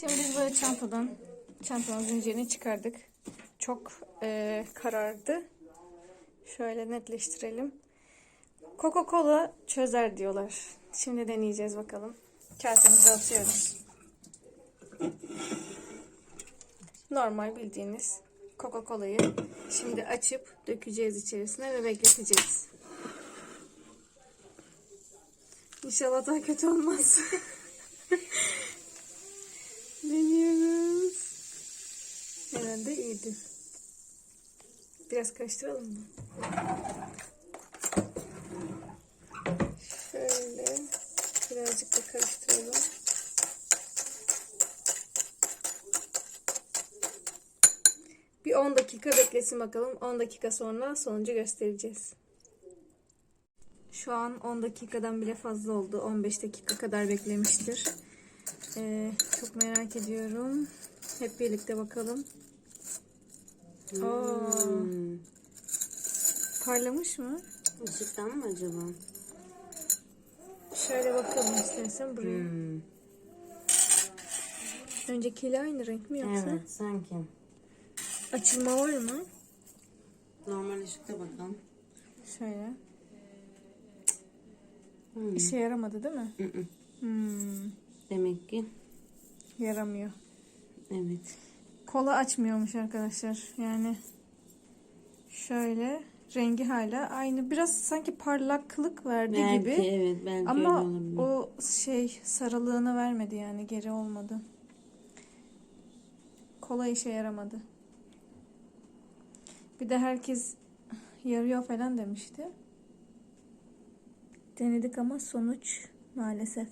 Şimdi biz böyle çantadan çantanın zincirini çıkardık. Çok eee, karardı. Şöyle netleştirelim. Coca-Cola çözer diyorlar. Şimdi deneyeceğiz bakalım. Kasemize atıyoruz. Normal bildiğiniz Coca-Cola'yı şimdi açıp dökeceğiz içerisine ve bekleteceğiz. İnşallah daha kötü olmaz. Herhalde iyidir. Biraz karıştıralım mı? Şöyle birazcık da karıştıralım. Bir 10 dakika beklesin bakalım. 10 dakika sonra sonucu göstereceğiz. Şu an 10 dakikadan bile fazla oldu. 15 dakika kadar beklemiştir. Ee, çok merak ediyorum. Hep birlikte bakalım. Aa, Hmm. parlamış mı? Işıktan mı acaba? Şöyle bakalım istersen buraya. Hmm. Öncekiyle aynı renk mi yoksa? Evet sanki. Açılma var mı? Normal ışıkta bakalım. Şöyle. Hmm. İşe yaramadı değil mi? Hı hı. Hmm, Demek ki yaramıyor. evet. Kola açmıyormuş arkadaşlar. Yani şöyle rengi hala aynı. Biraz sanki parlaklık verdi Belki gibi. evet belki Ama o şey sarılığını vermedi yani geri olmadı. Kola işe yaramadı. Bir de herkes yarıyor falan demişti. Denedik ama sonuç maalesef